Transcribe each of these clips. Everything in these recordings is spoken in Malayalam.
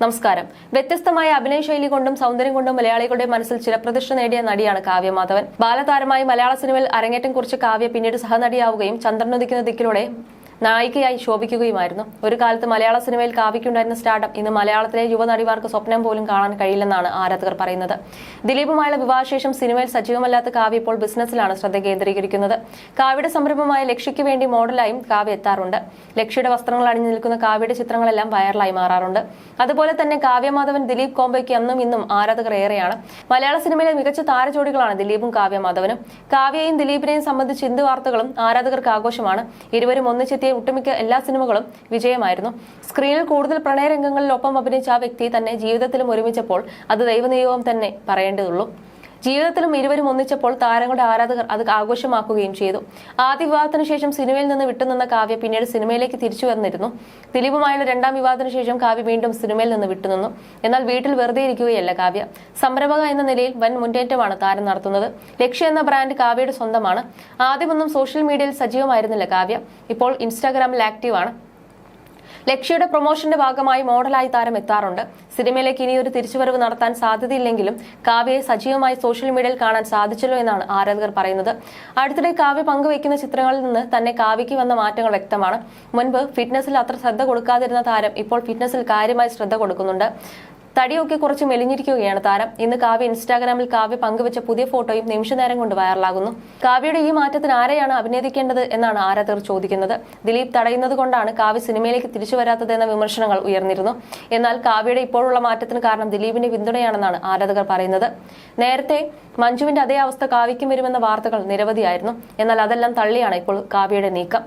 നമസ്കാരം. വ്യത്യസ്തമായ അഭിനയ ശൈലി കൊണ്ടും സൗന്ദര്യം കൊണ്ടും മലയാളികളുടെ മനസ്സിൽ ചിരപ്രതിഷ്ഠ നേടിയ നടിയാണ് കാവ്യ മാധവൻ. ബാലതാരമായി മലയാള സിനിമയിൽ അരങ്ങേറ്റം കുറിച്ച കാവ്യ പിന്നീട് സഹനടിയാവുകയും ചന്ദ്രനുദിക്കുന്ന ദിക്കിലൂടെ നായികയായി ശോഭിക്കുകയുമായിരുന്നു. ഒരു കാലത്ത് മലയാള സിനിമയിൽ കാവ്യക്കുണ്ടായിരുന്ന സ്റ്റാർട്ടപ്പ് ഇന്ന് മലയാളത്തിലെ യുവനടിമാർക്ക് സ്വപ്നം പോലും കാണാൻ കഴിയില്ലെന്നാണ് ആരാധകർ പറയുന്നത്. ദിലീപുമായുള്ള വിവാഹശേഷം സിനിമയിൽ സജീവമല്ലാത്ത കാവ്യ ഇപ്പോൾ ബിസിനസ്സിലാണ് ശ്രദ്ധ കേന്ദ്രീകരിക്കുന്നത്. കാവ്യയുടെ സംരംഭമായ ലക്ഷ്യയ്ക്ക് വേണ്ടി മോഡലായും കാവ്യ എത്താറുണ്ട്. ലക്ഷ്യയുടെ വസ്ത്രങ്ങൾ അണിഞ്ഞു നിൽക്കുന്ന കാവ്യയുടെ ചിത്രങ്ങളെല്ലാം വൈറലായി മാറാറുണ്ട്. അതുപോലെ തന്നെ കാവ്യമാധവൻ ദിലീപ് കോംബയ്ക്ക് അന്നും ഇന്നും ആരാധകർ ഏറെയാണ്. മലയാള സിനിമയിലെ മികച്ച താരജോഡികളാണ് ദിലീപും കാവ്യമാധവനും. കാവ്യയും ദിലീപിനെയും സംബന്ധിച്ച് എന്ത് വാർത്തകളും ആരാധകർക്ക് ആഘോഷമാണ്. ഇരുവരും ഒന്നിച്ചെത്തിയ ഒട്ടുമിക്ക എല്ലാ സിനിമകളും വിജയമായിരുന്നു. സ്ക്രീനിൽ കൂടുതൽ പ്രണയരംഗങ്ങളിലൊപ്പം അഭിനയിച്ച ആ വ്യക്തി തന്നെ ജീവിതത്തിലും ഒരുമിച്ചപ്പോൾ അത് ദൈവനിയോഗം തന്നെ പറയേണ്ടതുള്ളൂ. ജീവിതത്തിലും ഇരുവരും ഒന്നിച്ചപ്പോൾ താരങ്ങളുടെ ആരാധകർ അത് ആഘോഷമാക്കുകയും ചെയ്തു. ആദ്യ വിവാഹത്തിന് ശേഷം സിനിമയിൽ നിന്ന് വിട്ടുനിന്ന കാവ്യ പിന്നീട് സിനിമയിലേക്ക് തിരിച്ചു വന്നിരുന്നു. ദിലീപുമായുള്ള രണ്ടാം വിവാഹത്തിന് ശേഷം കാവ്യ വീണ്ടും സിനിമയിൽ നിന്ന് വിട്ടുനിന്നു എന്നാൽ വീട്ടിൽ വെറുതെ ഇരിക്കുകയല്ല കാവ്യ. സംരംഭക എന്ന നിലയിൽ വൻ മുന്നേറ്റമാണ് താരം നടത്തുന്നത്. ലക്ഷ്യ എന്ന ബ്രാൻഡ് കാവ്യയുടെ സ്വന്തമാണ്. ആദ്യമൊന്നും സോഷ്യൽ മീഡിയയിൽ സജീവമായിരുന്നില്ല കാവ്യ. ഇപ്പോൾ ഇൻസ്റ്റാഗ്രാമിൽ ആക്റ്റീവാണ്. ലക്ഷ്യയുടെ പ്രൊമോഷന്റെ ഭാഗമായി മോഡലായി താരം എത്താറുണ്ട്. സിനിമയിലേക്ക് ഇനിയൊരു തിരിച്ചുവരവ് നടത്താൻ സാധ്യതയില്ലെങ്കിലും കാവ്യയെ സജീവമായി സോഷ്യൽ മീഡിയയിൽ കാണാൻ സാധിച്ചല്ലോ എന്നാണ് ആരാധകർ പറയുന്നത്. അടുത്തിടെ കാവ്യ പങ്കുവയ്ക്കുന്ന ചിത്രങ്ങളിൽ നിന്ന് തന്നെ കാവ്യയ്ക്ക് വന്ന മാറ്റങ്ങൾ വ്യക്തമാണ്. മുൻപ് ഫിറ്റ്നസിൽ അത്ര ശ്രദ്ധ കൊടുക്കാതിരുന്ന താരം ഇപ്പോൾ ഫിറ്റ്നസിൽ കാര്യമായി ശ്രദ്ധ കൊടുക്കുന്നുണ്ട്. തടിയൊക്കെ കുറച്ച് മെലിഞ്ഞിരിക്കുകയാണ് താരം. ഇന്ന് കാവ്യ ഇൻസ്റ്റാഗ്രാമിൽ കാവ്യ പങ്കുവച്ച പുതിയ ഫോട്ടോയും നിമിഷനേരം കൊണ്ട് വൈറലാകുന്നു. കാവ്യയുടെ ഈ മാറ്റത്തിന് ആരെയാണ് അഭിനയിക്കേണ്ടത് എന്നാണ് ആരാധകർ ചോദിക്കുന്നത്. ദിലീപ് തടയുന്നത് കൊണ്ടാണ് കാവ്യ സിനിമയിലേക്ക് തിരിച്ചു വരാത്തത് എന്ന വിമർശനങ്ങൾ ഉയർന്നിരുന്നു. എന്നാൽ കാവ്യയുടെ ഇപ്പോഴുള്ള മാറ്റത്തിന് കാരണം ദിലീപിന്റെ പിന്തുണയാണെന്നാണ് ആരാധകർ പറയുന്നത്. നേരത്തെ മഞ്ജുവിന്റെ അതേ അവസ്ഥ കാവ്യക്കും വരുമെന്ന വാർത്തകൾ നിരവധിയായിരുന്നു. എന്നാൽ അതെല്ലാം തള്ളിയാണ് ഇപ്പോൾ കാവ്യയുടെ നീക്കം.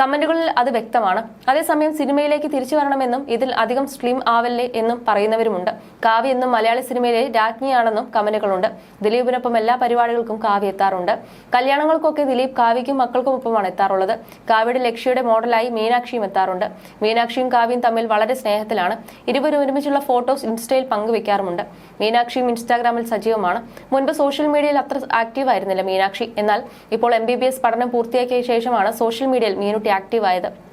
കമന്റുകളിൽ അത് വ്യക്തമാണ്. അതേസമയം സിനിമയിലേക്ക് തിരിച്ചു വരണമെന്നും ഇതിൽ അധികം സ്ലിം ആവല്ലേ എന്നും പറയുന്നവരുമുണ്ട്. കാവ്യ എന്നും മലയാളി സിനിമയിലെ രാജ്ഞിയാണെന്നും കമന്റുകളുണ്ട്. ദിലീപിനൊപ്പം എല്ലാ പരിപാടികൾക്കും കാവ്യ എത്താറുണ്ട്. കല്യാണങ്ങൾക്കൊക്കെ ദിലീപ് കാവ്യയ്ക്കും മക്കൾക്കും ഒപ്പമാണ് എത്താറുള്ളത്. കാവ്യയുടെ ലക്ഷ്യയുടെ മോഡലായി മീനാക്ഷിയും എത്താറുണ്ട്. മീനാക്ഷിയും കാവ്യയും തമ്മിൽ വളരെ സ്നേഹത്തിലാണ്. ഇരുവരും ഒരുമിച്ചുള്ള ഫോട്ടോസ് ഇൻസ്റ്റയിൽ പങ്കുവെക്കാറുമുണ്ട്. മീനാക്ഷിയും ഇൻസ്റ്റാഗ്രാമിൽ സജീവമാണ്. മുൻപ് സോഷ്യൽ മീഡിയയിൽ അത്ര ആക്റ്റീവ് ആയിരുന്നില്ല മീനാക്ഷി. എന്നാൽ ഇപ്പോൾ എം പഠനം പൂർത്തിയാക്കിയ ശേഷമാണ് സോഷ്യൽ മീഡിയയിൽ മീനുട്ടി ആക്റ്റീവ് ആയത്.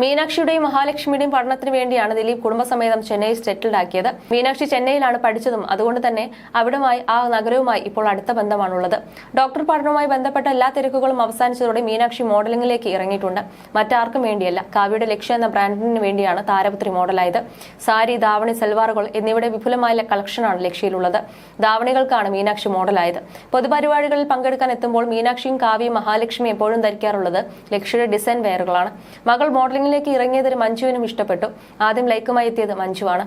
മീനാക്ഷിയുടെയും മഹാലക്ഷ്മിയുടെയും പഠനത്തിന് വേണ്ടിയാണ് ദിലീപ് കുടുംബസമേതം ചെന്നൈ സെറ്റിൽഡ് ആക്കിയത് മീനാക്ഷി ചെന്നൈയിലാണ് പഠിച്ചതും അതുകൊണ്ട് തന്നെ അവിടുമായി ആ നഗരവുമായി ഇപ്പോൾ അടുത്ത ബന്ധമാണുള്ളത്. ഡോക്ടർ പഠനവുമായി ബന്ധപ്പെട്ട എല്ലാ തിരക്കുകളും അവസാനിച്ചതോടെ മീനാക്ഷി മോഡലിംഗിലേക്ക് ഇറങ്ങിയിട്ടുണ്ട്. മറ്റാർക്കും വേണ്ടിയല്ല. കാവ്യയുടെ ലക്ഷ്യം എന്ന ബ്രാൻഡിന് വേണ്ടിയാണ് താരപുത്രി മോഡലായത്. സാരി ധാവണി സൽവാറുകൾ എന്നിവയുടെ വിപുലമായ കളക്ഷനാണ് ലക്ഷ്യയിലുള്ളത്. ധാവണികൾക്കാണ് മീനാക്ഷി മോഡലായത്. പൊതുപരിപാടികളിൽ പങ്കെടുക്കാൻ എത്തുമ്പോൾ മീനാക്ഷിയും കാവ്യയും മഹാലക്ഷ്മി എപ്പോഴും ധരിക്കാറുള്ളത് ലക്ഷ്യയുടെ ഡിസൈൻ വെയറുകളാണ്. മകൾ മോഡലിംഗിലേക്ക് ഇറങ്ങിയതിന് മഞ്ജുവിനും ഇഷ്ടപ്പെട്ടു. ആദ്യം ലൈക്കുമായി എത്തിയത് മഞ്ജുവാണ്.